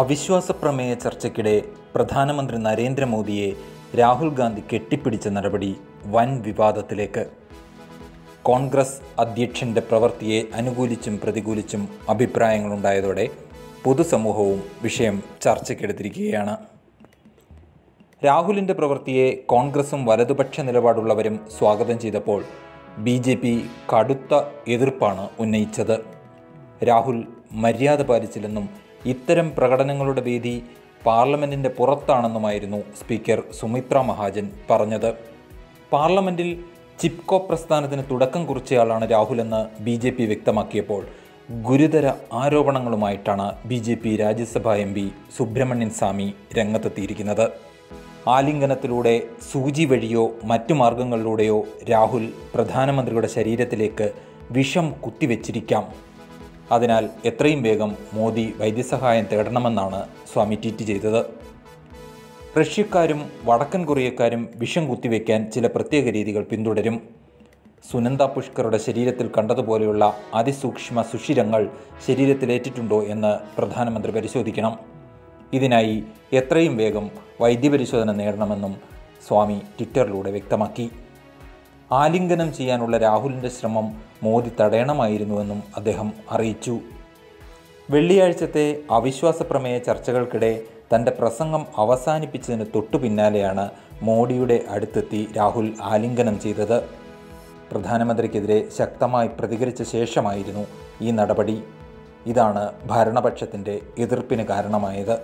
അവിശ്വാസ പ്രമേയ ചർച്ചയ്ക്കിടെ പ്രധാനമന്ത്രി നരേന്ദ്രമോദിയെ രാഹുൽ ഗാന്ധി കെട്ടിപ്പിടിച്ച നടപടി വൻ വിവാദത്തിലേക്ക്. കോൺഗ്രസ് അധ്യക്ഷന്റെ പ്രവൃത്തിയെ അനുകൂലിച്ചും പ്രതികൂലിച്ചും അഭിപ്രായങ്ങളുണ്ടായതോടെ പൊതുസമൂഹവും വിഷയം ചർച്ചയ്ക്കെടുത്തിരിക്കുകയാണ്. രാഹുലിന്റെ പ്രവൃത്തിയെ കോൺഗ്രസും വലതുപക്ഷ നിലപാടുള്ളവരും സ്വാഗതം ചെയ്തപ്പോൾ ബി ജെ പി കടുത്ത എതിർപ്പാണ് ഉന്നയിച്ചത്. രാഹുൽ മര്യാദ പാലിച്ചില്ലെന്നും ഇത്തരം പ്രകടനങ്ങളുടെ വേദി പാർലമെന്റിന്റെ പുറത്താണെന്നുമായിരുന്നു സ്പീക്കർ സുമിത്ര മഹാജൻ പറഞ്ഞത്. പാർലമെന്റിൽ ചിപ്കോ പ്രസ്ഥാനത്തിന് തുടക്കം കുറിച്ചയാളാണ് രാഹുലെന്ന് ബി ജെ പി വ്യക്തമാക്കിയപ്പോൾ ഗുരുതര ആരോപണങ്ങളുമായിട്ടാണ് ബി ജെ പി രാജ്യസഭാ എം പി സുബ്രഹ്മണ്യൻ സ്വാമി രംഗത്തെത്തിയിരിക്കുന്നത്. ആലിംഗനത്തിലൂടെ സൂചി വഴിയോ മറ്റു മാർഗങ്ങളിലൂടെയോ രാഹുൽ പ്രധാനമന്ത്രിയുടെ ശരീരത്തിലേക്ക് വിഷം കുത്തിവെച്ചിരിക്കാം. അതിനാൽ എത്രയും വേഗം മോദി വൈദ്യസഹായം തേടണമെന്നാണ് സ്വാമി ട്വീറ്റ് ചെയ്തത്. റഷ്യക്കാരും വടക്കൻ കൊറിയക്കാരും വിഷം കുത്തിവെക്കാൻ ചില പ്രത്യേക രീതികൾ പിന്തുടരും. സുനന്ദ പുഷ്കറുടെ ശരീരത്തിൽ കണ്ടതുപോലെയുള്ള അതിസൂക്ഷ്മ സുഷിരങ്ങൾ ശരീരത്തിലേറ്റിട്ടുണ്ടോ എന്ന് പ്രധാനമന്ത്രി പരിശോധിക്കണം. ഇതിനായി എത്രയും വേഗം വൈദ്യപരിശോധന നേടണമെന്നും സ്വാമി ട്വിറ്ററിലൂടെ വ്യക്തമാക്കി. ആലിംഗനം ചെയ്യാനുള്ള രാഹുലിന്റെ ശ്രമം മോദി തടയണമായിരുന്നുവെന്നും അദ്ദേഹം അറിയിച്ചു. വെള്ളിയാഴ്ചത്തെ അവിശ്വാസ പ്രമേയ ചർച്ചകൾക്കിടെ തന്റെ പ്രസംഗം അവസാനിപ്പിച്ചതിന് തൊട്ടു പിന്നാലെയാണ് മോഡിയുടെ അടുത്തെത്തി രാഹുൽ ആലിംഗനം ചെയ്തത്. പ്രധാനമന്ത്രിക്കെതിരെ ശക്തമായി പ്രതികരിച്ച ശേഷമായിരുന്നു ഈ നടപടി. ഇതാണ് ഭരണപക്ഷത്തിന്റെ എതിർപ്പിന് കാരണമായത്.